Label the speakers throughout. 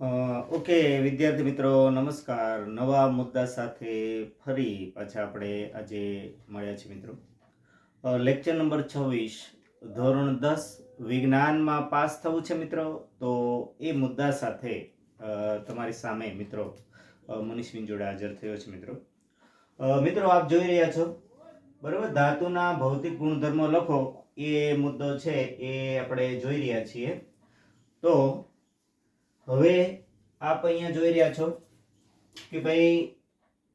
Speaker 1: Okay, વિદ્યાર્થી મિત્રો, નમસ્કાર. નવા મુદ્દા સાથે ફરી પાછા આપણે આજે મળ્યા છીએ મિત્રો. લેક્ચર નંબર છવ્વીસ, ધોરણ દસ, વિજ્ઞાનમાં પાસ થવું છે મિત્રો? તો એ મુદ્દા સાથે તમારી સામે મિત્રો મનીષ જોડે હાજર થયો છે મિત્રો. મિત્રો, આપ જોઈ રહ્યા છો? બરાબર? ધાતુના ભૌતિક ગુણધર્મો લખો. એ મુદ્દો છે એ આપણે જોઈ રહ્યા છીએ. તો હવે આપ અહીંયા જોઈ રહ્યા છો કે ભાઈ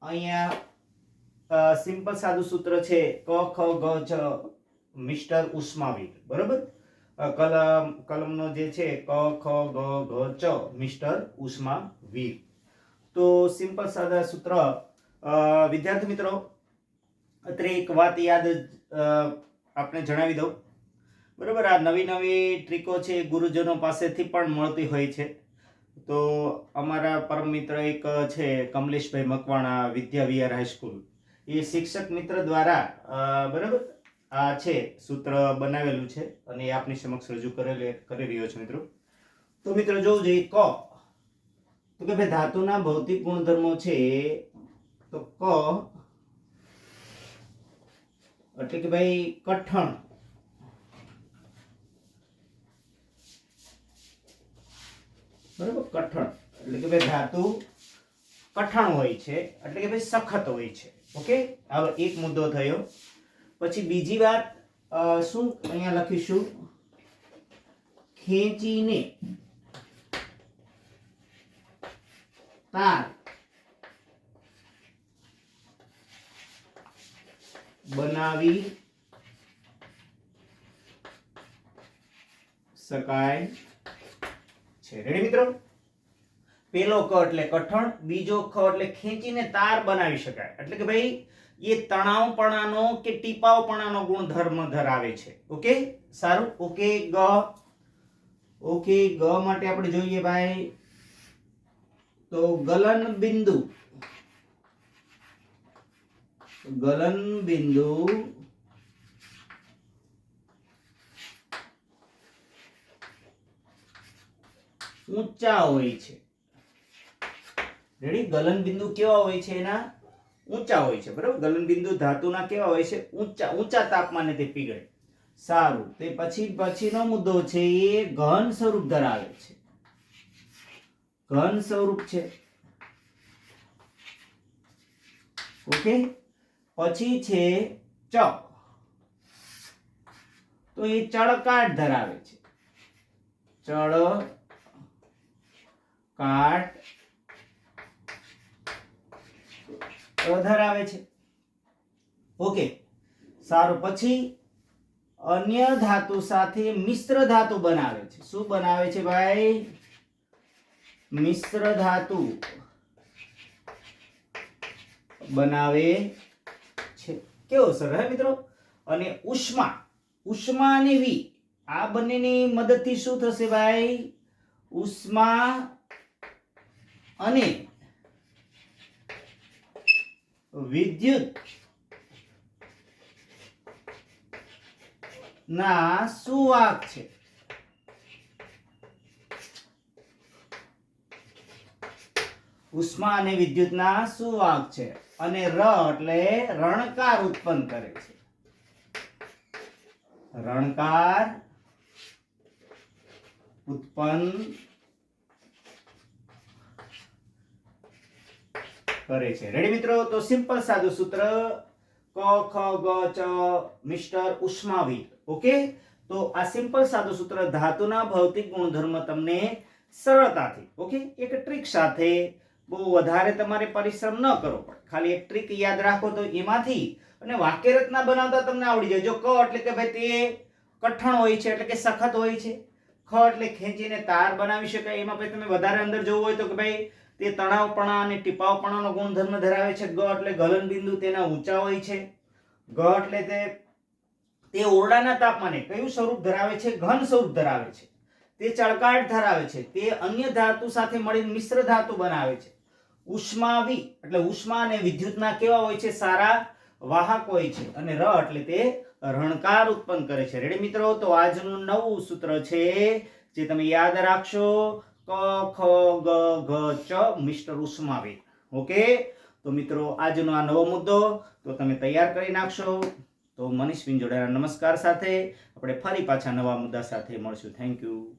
Speaker 1: અહીંયા સિમ્પલ સાદું સૂત્ર છે ક, ખ, ગ છ મિસ્ટર ઉષ્માવીર બરોબર? કલમ, કલમનો જે છે ક, ખ, ગ ઘ ચ મિસ્ટર ઉષ્માવીર તો સિમ્પલ સાદા સૂત્ર વિદ્યાર્થી મિત્રો, અત્રે એક વાત યાદ આપણે જણાવી દઉં. બરાબર? આ નવી નવી ટ્રીકો છે ગુરુજનો પાસેથી પણ મળતી હોય છે. તો અમારા પરમ મિત્ર એક છે કમલેશભાઈ મકવાણા વિદ્યા વિહાર હાઈસ્કૂલ એ શિક્ષક મિત્ર દ્વારા બરાબર? આ છે સૂત્ર બનાવેલું છે અને એ આપની સમક્ષ રજૂ કરેલે, કરી રહ્યો છે મિત્રો. તો મિત્રો જોવું જોઈએ, ક. તો કે ભાઈ, ધાતુના ભૌતિક ગુણધર્મો છે તો ક એટલે કે ભાઈ, કઠણ. બરાબર? કઠણ. એટલે કે ભાઈ ધાતુ કઠણ હોય છે, એટલે કે ભાઈ સખત હોય છે. ઓકે? હવે એક મુદ્દો થયો. પછી બીજી વાત શું અહીંયા લખીશું? ખેંચીને તાર બનાવી શકાય. છે. રેડી મિત્રો? પેલો ક એટલે કઠણ, બીજો ખ એટલે ખેંચીને તાર બનાવી શકાય. એટલે કે ભાઈ, એ તણાવપણાનો કે ટીપાવપણાનો ગુણધર્મ ધરાવે છે. ઓકે? સારું? ઓકે, ગ. ઓકે, ગ માટે આપણે જોઈએ ભાઈ. તો ગલન બિંદુ. ગલન બિંદુ ઊંચા હોય છે. રેડી? ગલન બિંદુ કેવા હોય છે એના? ઊંચા હોય છે, બરાબર? ગલન બિંદુ ધાતુના કેવા હોય છે? ઊંચા ઊંચા તાપમાને તે પીગળે. સારું. તે પછી, પછીનો મુદ્દો છે એ ઘન સ્વરૂપ ધરાવે છે. ઘન સ્વરૂપ છે. ઓકે? પછી છે ચક. તો એ ચળકાટ ધરાવે છે. ચળ કાટ ધરાવે છે. ઓકે. સારું. પછી અન્ય ધાતુ સાથે મિશ્ર ધાતુ બનાવે છે. શું બનાવે છે ભાઈ? મિશ્ર ધાતુ બનાવે છે. કેવો સરળ મિત્રો? અને ઉષ્મા. ઉષ્મા અને વી. આ બંનેની મદદથી શું થશે ભાઈ? ઉષ્મા અને વિદ્યુત ના સુવાહક છે. ઉષ્મા અને વિદ્યુતના સુવાહક છે અને ર એટલે રણકાર ઉત્પન્ન કરે છે. રણકાર ઉત્પન્ન કરે છે. રેડી મિત્રો? તો સિમ્પલ સાદું સૂત્ર. ક, ખ, ગ, ચ, મિસ્ટર ઉષ્માવીર ઓકે? તો આ સિમ્પલ સાદું સૂત્ર ધાતુના ભૌતિક ગુણધર્મ તમને સરળતાથી, ઓકે? એક ટ્રીક સાથે બહુ વધારે તમારે પરિશ્રમ ન કરવો પડે. ખાલી એક ટ્રીક યાદ રાખો તો એમાંથી અને વાક્ય રચના બનાવતા તમને આવડી જાય. જો ક એટલે કે ભાઈ તે કઠણ હોય છે, એટલે કે સખત હોય છે. ખ એટલે ખેંચીને તાર બનાવી શકાય. એમાં પછી તમે વધારે અંદર જવું હોય તો કે ભાઈ તે તણાવપણા અને ટીપાવપણાનો ગુણધર્મ ધરાવે છે. ગ એટલે ગલન બિંદુ તેના ઊંચા હોય છે. ગ એટલે તે તે ઓરડાના તાપમાને કયું સ્વરૂપ ધરાવે છે? ઘન સ્વરૂપ ધરાવે છે. તે ચળકાટ ધરાવે છે. તે અન્ય ધાતુ સાથે મળીને મિશ્ર ધાતુ બનાવે છે. ઉષ્માવી, એટલે ઉષ્મા અને વિદ્યુતના કેવા હોય છે? સારા વાહક હોય છે. અને ર એટલે તે રણકાર ઉત્પન્ન કરે છે. રેડી મિત્રો? તો આજનું નવું સૂત્ર છે, જે તમે યાદ રાખશો ક, ખ, ગ, ઘ, ચ, મિસ્ટર ઉષ્માવીર ઓકે? તો મિત્રો, આજનો આ નવો મુદ્દો, તો તમે તૈયાર કરી નાખશો. તો મનીષ પિંજોડાના નમસ્કાર સાથે આપણે ફરી પાછા નવા મુદ્દા સાથે મળશું. Thank you